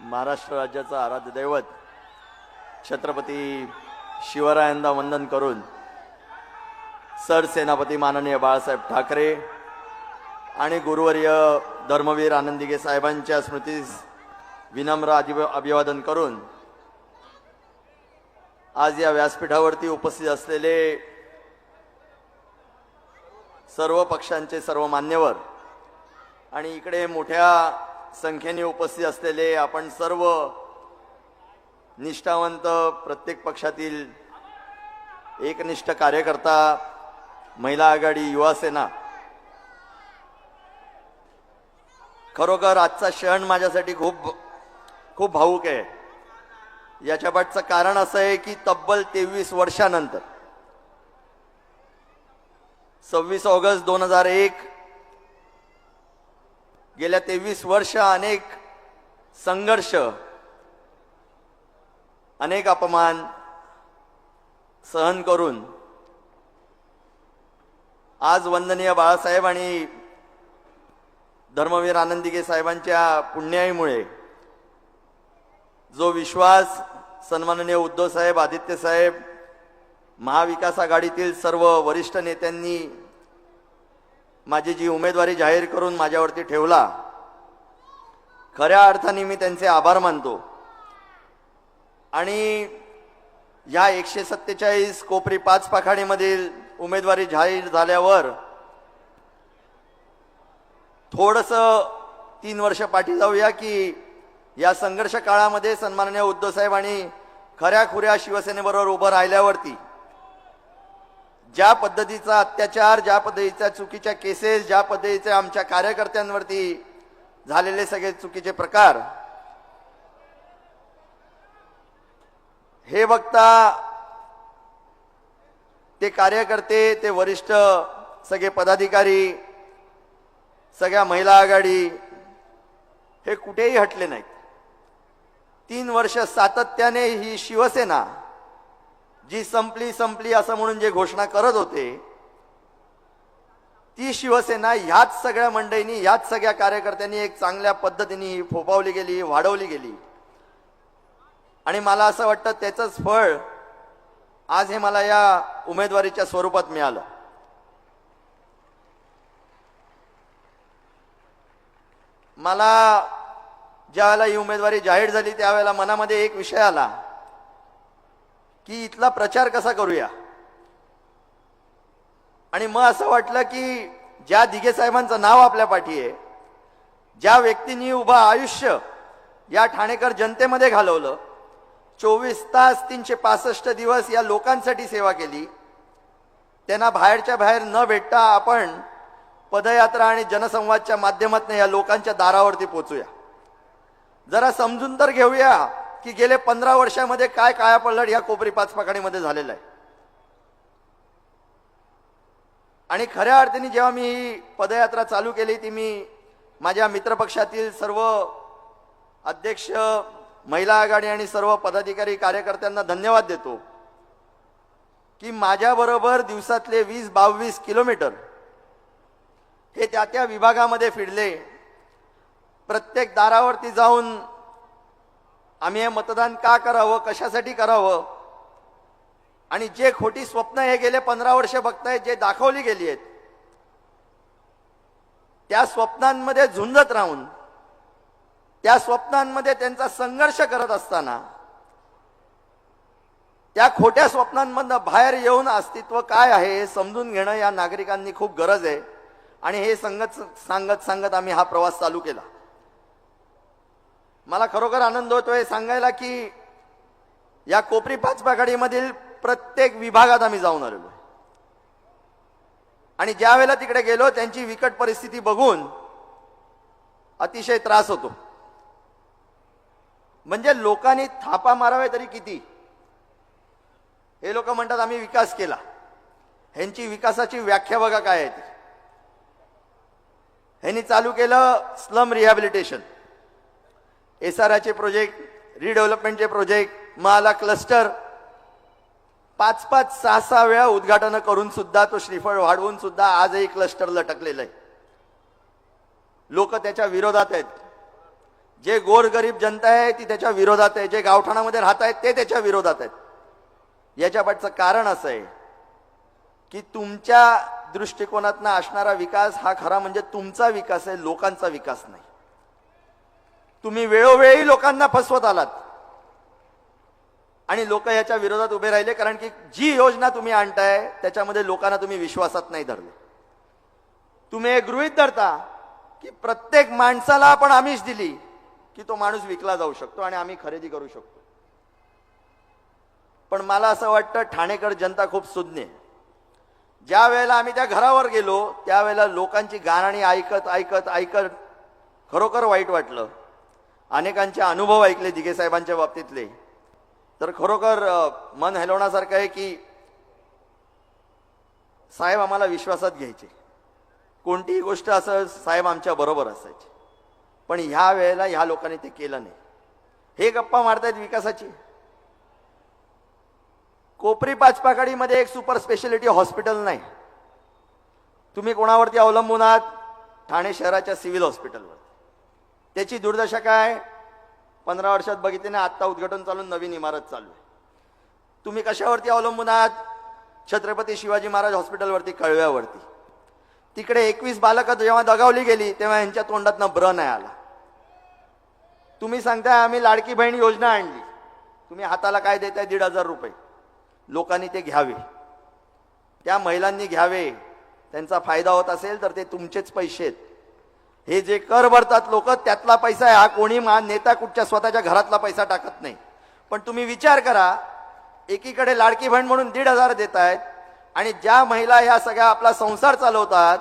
महाराष्ट्र राज्याचं आराध्य दैवत छत्रपती शिवरायांना वंदन करून सरसेनापती माननीय बाळासाहेब ठाकरे आणि गुरुवर्य धर्मवीर आनंदिगे साहेबांच्या स्मृतीस विनम्र अधि अभिवादन करून आज या व्यासपीठावरती उपस्थित असलेले सर्व पक्षांचे सर्व मान्यवर आणि इकडे मोठ्या संख्येने उपस्थित असलेले आपण सर्व निष्ठावंत प्रत्येक पक्षातील एकनिष्ठ कार्यकर्ता महिला आघाडी युवासेना खरोखर आजचा क्षण माझ्यासाठी खूप खूप भाऊक आहे. याच्या पाठचं कारण असं आहे की तब्बल तेवीस वर्षानंतर सव्वीस ऑगस्ट दोन हजार एक गेल्या तेवीस वर्ष अनेक संघर्ष अनेक अपमान सहन करून आज वंदनीय बाळासाहेब आणि धर्मवीर आनंदिके साहेबांच्या पुण्याईमुळे जो विश्वास सन्माननीय उद्धव साहेब आदित्य साहेब महाविकास आघाडीतील सर्व वरिष्ठ नेत्यांनी माझी जी उमेदवारी जाहीर करून माझ्यावरती ठेवला खऱ्या अर्थाने मी त्यांचे आभार मानतो. आणि या एकशे सत्तेचाळीस कोपरी पाच पाखाडीमधील उमेदवारी जाहीर झाल्यावर थोडंसं तीन वर्ष पाठी जाऊया की या संघर्ष काळामध्ये सन्माननीय उद्धवसाहेब आणि खऱ्या खुऱ्या शिवसेनेबरोबर उभं राहिल्यावरती ज्या पद्धतीचा अत्याचार ज्या पद्धतीच्या चुकीच्या केसेस ज्या पद्धतीचे आमच्या कार्यकर्त्यांवरती झालेले सगळे चुकीचे प्रकार हे बघता ते कार्यकर्ते ते वरिष्ठ सगळे पदाधिकारी सगळ्या महिला आघाडी हे कुठेही हटले नाहीत. तीन वर्ष सातत्याने ही शिवसेना जी संपली संपली असं म्हणून जे घोषणा करत होते ती शिवसेना ह्याच सगळ्या मंडळींनी ह्याच सगळ्या कार्यकर्त्यांनी एक चांगल्या पद्धतीने फोपावली गेली वाढवली गेली. आणि मला असं वाटतं त्याचंच फळ आज हे मला या उमेदवारीच्या स्वरूपात मिळालं. मला ज्यावेळेला ही उमेदवारी जाहीर झाली त्यावेळेला मनामध्ये एक विषय आला. की इथला प्रचार कसा करूया? आणि मग असं वाटलं की ज्या दिघे साहेबांचं नाव आपल्या पाठी आहे ज्या व्यक्तींनी उभं आयुष्य या ठाणेकर जनतेमध्ये घालवलं चोवीस तास तीनशे पासष्ट दिवस या लोकांसाठी सेवा केली त्यांना बाहेरच्या बाहेर न भेटता आपण पदयात्रा आणि जनसंवादच्या माध्यमातून या लोकांच्या दारावरती पोचूया. जरा समजून तर घेऊया की गेले पंधरा वर्षामध्ये काय काया पडलट या कोपरी पाच पाखाडीमध्ये झालेलं आहे. आणि खऱ्या अर्थाने जेव्हा मी ही पदयात्रा चालू केली ती मी माझ्या मित्रपक्षातील सर्व अध्यक्ष महिला आघाडी आणि सर्व पदाधिकारी कार्यकर्त्यांना धन्यवाद देतो की माझ्याबरोबर दिवसातले वीस बावीस किलोमीटर हे त्या त्या विभागामध्ये फिरले. प्रत्येक दारावरती जाऊन आम्ही हे मतदान का करावं? कशासाठी करावं? आणि जे खोटी स्वप्न हे गेले पंधरा वर्ष बघतायत जे दाखवली गेली आहेत त्या स्वप्नांमध्ये झुंजत राहून त्या स्वप्नांमध्ये त्यांचा संघर्ष करत असताना त्या खोट्या स्वप्नांमधनं बाहेर येऊन अस्तित्व काय आहे हे समजून घेणं या नागरिकांनी खूप गरज आहे. आणि हे संगत सांगत सांगत आम्ही हा प्रवास चालू केला. मला खरोखर आनंद होतोय सांगायला की या कोपरी पाच पाघाडीमधील प्रत्येक विभागात आम्ही जाऊन आलेलो आहे. आणि ज्या वेळेला तिकडे गेलो त्यांची विकट परिस्थिती बघून अतिशय त्रास होतो. म्हणजे लोकांनी थापा मारावे तरी किती? हे लोक म्हणतात आम्ही विकास केला. ह्यांची विकासाची व्याख्या बघा काय आहे ती. ह्यांनी चालू केलं स्लम रिहॅबिलिटेशन. एस आर आयचे प्रोजेक्ट रिडेव्हलपमेंटचे प्रोजेक्ट माला आला क्लस्टर पाच पाच सहा सहा वेळा उद्घाटनं करून सुद्धा तो श्रीफळ वाढवून सुद्धा आजही क्लस्टर लटकलेलं आहे. लोक त्याच्या विरोधात आहेत. जे गोरगरीब जनता आहे ती त्याच्या विरोधात आहे. जे गावठाणामध्ये राहत आहेत ते त्याच्या विरोधात आहेत. याच्या पाठचं कारण असं आहे की तुमच्या दृष्टिकोनातनं असणारा विकास हा खरा म्हणजे तुमचा विकास आहे लोकांचा विकास नाही. तुम्ही वेळोवेळी लोकांना फसवत आलात. आणि लोक याच्या विरोधात उभे राहिले कारण की जी योजना तुम्ही आणताय त्याच्यामध्ये लोकांना तुम्ही विश्वासात नाही धरले. तुम्ही एक गृहित धरता की प्रत्येक माणसाला आपण आमिष दिली की तो माणूस विकला जाऊ शकतो आणि आम्ही खरेदी करू शकतो. पण मला असं वाटतं ठाणेकर जनता खूप सुज्ञ आहे. ज्या वेळेला आम्ही त्या घरावर गेलो त्यावेळेला लोकांची गाणी ऐकत ऐकत ऐकत खरोखर वाईट वाटलं. अनेकांचे अनुभव ऐकले दिघे साहेबांच्या बाबतीतले. तर खरोखर मन हलवण्यासारखं आहे की साहेब आम्हाला विश्वासात घ्यायचे. कोणतीही गोष्ट असं साहेब आमच्या बरोबर असायचे. पण ह्या वेळेला ह्या लोकांनी ते केलं नाही. हे गप्पा मारतायत विकासाची. कोपरी पाचपाकडीमध्ये एक सुपर स्पेशालिटी हॉस्पिटल नाही. तुम्ही कोणावरती अवलंबून आहात? ठाणे शहराच्या सिव्हिल हॉस्पिटलवर. त्याची दुर्दशा काय? पंधरा वर्षात बघितली ना आत्ता उद्घाटन चालून नवीन इमारत चालू आहे. तुम्ही कशावरती अवलंबून आहात? छत्रपती शिवाजी महाराज हॉस्पिटलवरती कळव्यावरती. तिकडे एकवीस बालकं जेव्हा दगावली गेली तेव्हा यांच्या तोंडातनं ब्र नाही आला. तुम्ही सांगताय आम्ही लाडकी बहीण योजना आणली. तुम्ही हाताला काय देताय? दीड हजार रुपये. लोकांनी ते घ्यावे. त्या महिलांनी घ्यावे. त्यांचा फायदा होत असेल तर ते तुमचेच पैसे आहेत. हे जे कर भरतात लोक त्यातला पैसा आहे. हा कोणी मा नेता कुठच्या स्वतःच्या घरातला पैसा टाकत नाही. पण तुम्ही विचार करा एकीकडे लाडकी बहीण म्हणून दीड हजार देत आहेत आणि ज्या महिला ह्या सगळ्या आपला संसार चालवतात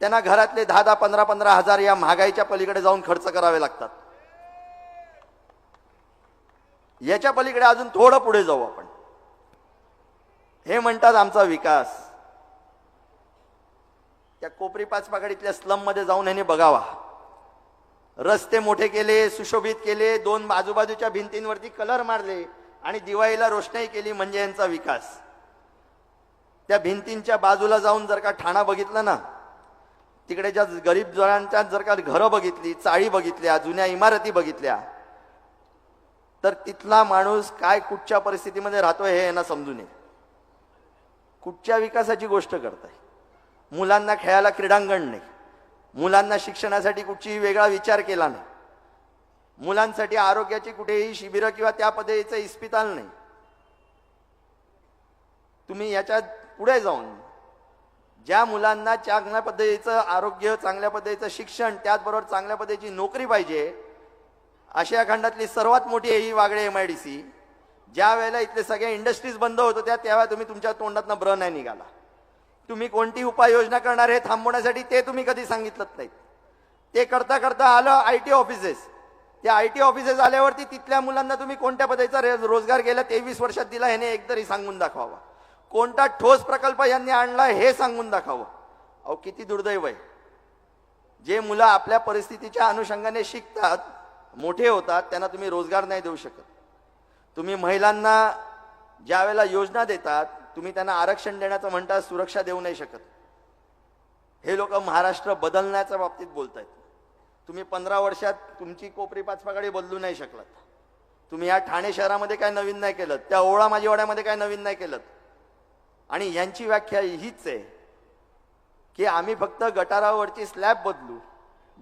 त्यांना घरातले दहा दहा पंधरा पंधरा हजार या महागाईच्या पलीकडे जाऊन खर्च करावे लागतात. याच्या पलीकडे अजून थोडं पुढे जाऊ आपण. हे म्हणतात आमचा विकास. त्या कोपरी पाचपाकडीतल्या स्लम स्लममध्ये जाऊन ह्याने बघावा. रस्ते मोठे केले सुशोभित केले दोन आजूबाजूच्या भिंतींवरती कलर मारले आणि दिवाळीला रोषणाई केली म्हणजे यांचा विकास. त्या भिंतींच्या बाजूला जाऊन जर का ठाणा बघितलं ना तिकडे ज्या गरीब जणांच्या जर का घरं बघितली चाळी बघितल्या जुन्या इमारती बघितल्या तर तिथला माणूस काय कुठच्या परिस्थितीमध्ये राहतोय हे यांना समजून नये. कुठच्या विकासाची गोष्ट करताय? मुलांना खेळायला क्रीडांगण नाही. मुलांना शिक्षणासाठी कुठचीही वेगळा विचार केला नाही. मुलांसाठी आरोग्याची कुठेही शिबिरं किंवा त्या पद्धतीचं इस्पिताल नाही. तुम्ही याच्यात पुढे जाऊन ज्या मुलांना चांगल्या पद्धतीचं आरोग्य चांगल्या पद्धतीचं शिक्षण त्याचबरोबर चांगल्या पद्धतीची नोकरी पाहिजे आशिया खंडातली सर्वात मोठी ही Wagle M I D C ज्या वेळेला इथले सगळ्या इंडस्ट्रीज बंद होत होत्या त्यावेळेला तुम्ही तुमच्या तोंडातनं ब्र नाही निघाला. तुम्ही कोणती उपाययोजना करणार हे थांबवण्यासाठी ते तुम्ही कधी सांगितलं नाहीत. ते करता करता आलं आय टी ऑफिसेस. त्या आय टी ऑफिसेस आल्यावरती तिथल्या मुलांना तुम्ही कोणत्या पद्धतीचा रे- रोजगार गेल्या तेवीस वर्षात दिला ह्याने एकतरी सांगून दाखवावा. कोणता ठोस प्रकल्प यांनी आणला हे सांगून दाखवावं. अहो किती दुर्दैव आहे. जे मुलं आपल्या परिस्थितीच्या अनुषंगाने शिकतात मोठे होतात त्यांना तुम्ही रोजगार नाही देऊ शकत. तुम्ही महिलांना ज्या वेळेला योजना देतात तुम्ही त्यांना आरक्षण देण्याचं म्हणता सुरक्षा देऊ नाही शकत. हे लोक महाराष्ट्र बदलण्याच्या बाबतीत बोलतायत. तुम्ही पंधरा वर्षात तुमची कोपरी पाचपाकडे बदलू नाही शकलात. तुम्ही या ठाणे शहरामध्ये काय नवीन नाही केलं त्या ओळा माझीवाड्यामध्ये काय नवीन नाही केलं. आणि यांची व्याख्या हीच आहे की आम्ही फक्त गटारावरची स्लॅब बदलू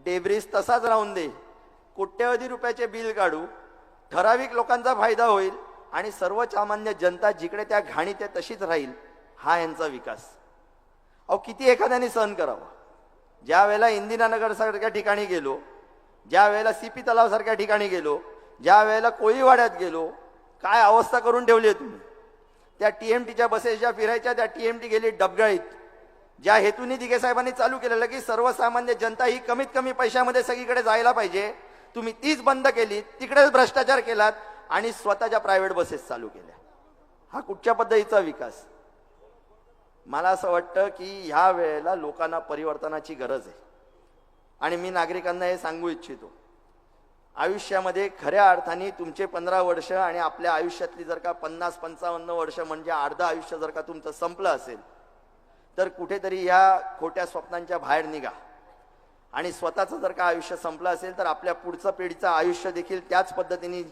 डेब्रिज तसाच राहून दे कोट्यवधी रुपयाचे बिल काढू ठराविक लोकांचा फायदा होईल आणि सर्वसामान्य जनता जिकडे त्या घाणी त्या तशीच राहील हा यांचा विकास. अहो किती एखाद्याने सहन करावा. ज्या वेळेला इंदिरानगरसारख्या ठिकाणी गेलो ज्या वेळेला सीपी तलावसारख्या ठिकाणी गेलो ज्या वेळेला कोळीवाड्यात गेलो काय अवस्था करून ठेवली आहे तुम्ही? त्या टी एम बसेस ज्या फिरायच्या त्या टी एम टी गेली डबगाळीत. ज्या हेतूने दिघे साहेबांनी चालू केलेलं की सर्वसामान्य जनता ही कमीत कमी पैशामध्ये सगळीकडे जायला पाहिजे. तुम्ही तीच बंद केली तिकडेच भ्रष्टाचार केलात आणि स्वतःच्या प्रायव्हेट बसेस चालू केल्या. हा कुठच्या पद्धतीचा विकास? मला असं वाटतं की ह्या वेळेला लोकांना परिवर्तनाची गरज आहे. आणि मी नागरिकांना हे सांगू इच्छितो. आयुष्यामध्ये खऱ्या अर्थाने तुमचे पंधरा वर्ष आणि आपल्या आयुष्यातली जर का पन्नास पंचावन्न वर्ष म्हणजे अर्धा आयुष्य जर का तुमचं संपलं असेल तर कुठेतरी ह्या खोट्या स्वप्नांच्या बाहेर निघा. आणि स्वतःचं जर का आयुष्य संपलं असेल तर आपल्या पुढचं पिढीचं आयुष्य देखील त्याच पद्धतीने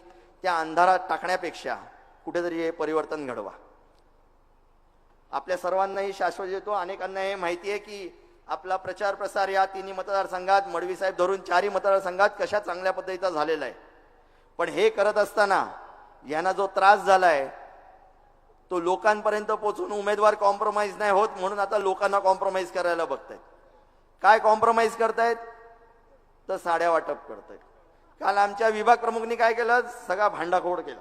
त्या अंधारात टाकण्यापेक्षा कुठेतरी हे परिवर्तन घडवा. आपल्या सर्वांनाही शाश्वत येतो. अनेकांना हे माहिती आहे की आपला प्रचार प्रसार या तिन्ही मतदारसंघात मडवी साहेब धरून चारही मतदारसंघात कशा चांगल्या पद्धतीचा झालेला आहे. पण हे करत असताना यांना जो त्रास झाला आहे तो लोकांपर्यंत पोचून उमेदवार कॉम्प्रोमाइज नाही होत म्हणून आता लोकांना कॉम्प्रोमाइज करायला बघतायत. काय कॉम्प्रोमाइज करतायत? तर साड्या वाटप करतायत. काल आमच्या विभाग प्रमुखनी काय केलं? सगळा भांडाखोड केला.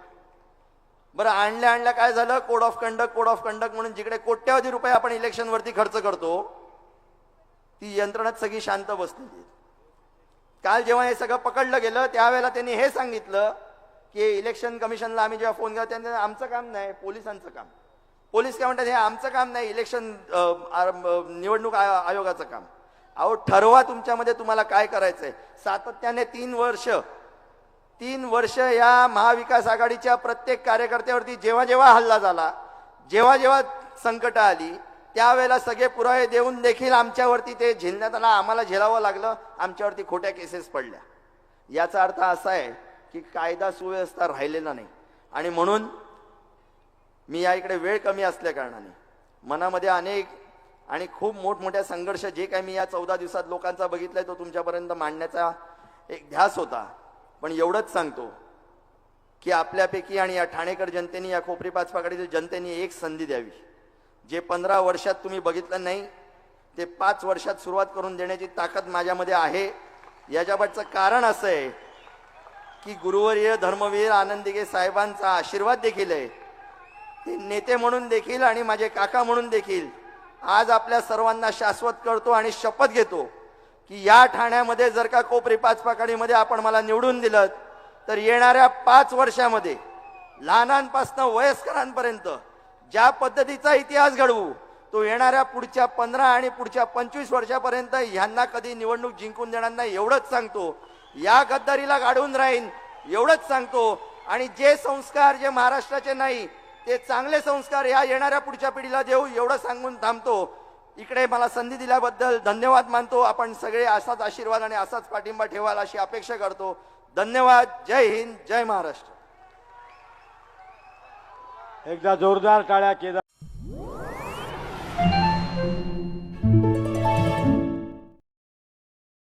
बरं आणल्या आणल्या काय झालं? Code of conduct code of conduct म्हणून जिकडे कोट्यावधी रुपये आपण इलेक्शनवरती खर्च करतो ती यंत्रणाच सगळी शांत बसलेली. काल जेव्हा हे सगळं पकडलं गेलं त्यावेळेला त्यांनी हे सांगितलं की इलेक्शन कमिशनला आम्ही जेव्हा फोन केला त्यांनी आमचं काम नाही पोलिसांचं काम. पोलीस काय म्हणतात हे आमचं काम नाही इलेक्शन आर- निवडणूक आयोगाचं काम. अहो ठरवा तुमच्यामध्ये तुम्हाला काय करायचंय. सातत्याने तीन वर्ष. तीन वर्ष या महाविकास आघाडीच्या प्रत्येक कार्यकर्त्यावरती जेव्हा जेव्हा हल्ला झाला जेव्हा जेव्हा संकट आली त्यावेळेला सगळे पुरावे देऊन देखील आमच्यावरती ते झेलण्यात आला आम्हाला झेलावं लागलं आमच्यावरती खोट्या केसेस पडल्या. याचा अर्थ असा आहे की कायदा सुव्यवस्था राहिलेला नाही. आणि म्हणून मी या इकडे वेळ कमी असल्या कारणाने मनामध्ये अनेक आणि खूप मोठमोठ्या संघर्ष जे काही मी या चौदा दिवसात लोकांचा बघितलाय तो तुमच्यापर्यंत मांडण्याचा एक ध्यास होता. पण एवढंच सांगतो की आपल्यापैकी आणि या ठाणेकर जनतेने या खोपरी पाचपाकडीच्या जनतेने एक संधी द्यावी. जे पंधरा वर्षात तुम्ही बघितलं नाही ते पाच वर्षात सुरुवात करून देण्याची ताकद माझ्यामध्ये आहे. याच्यापाठचं कारण असं आहे की गुरुवर्य धर्मवीर आनंदिगे साहेबांचा आशीर्वाद देखील आहे. ते नेते म्हणून देखील आणि माझे काका म्हणून देखील आज आपल्या सर्वांना शाश्वत करतो आणि शपथ घेतो की या ठाण्यामध्ये जर का कोपरी पाच पाकडीमध्ये आपण मला निवडून दिलं तर येणाऱ्या पाच वर्षामध्ये लहानांपासनं वयस्करांपर्यंत ज्या पद्धतीचा इतिहास घडवू तो येणाऱ्या पुढच्या पंधरा आणि पुढच्या पंचवीस वर्षापर्यंत ह्यांना कधी निवडणूक जिंकून देणार नाही एवढंच सांगतो. या गद्दारीला गाडून राहीन एवढंच सांगतो. आणि जे संस्कार जे महाराष्ट्राचे नाही ते चांगले संस्कार या येणाऱ्या पुढच्या पिढीला देऊ एवढं सांगून थांबतो. इकडे मला संधी दिल्याबद्दल धन्यवाद मानतो. आपण सगळे असाच आशीर्वाद आणि असाच पाठिंबा ठेवाल अशी अपेक्षा करतो. धन्यवाद. जय हिंद. जय महाराष्ट्र. एकदा जोरदार टाळ्या केदार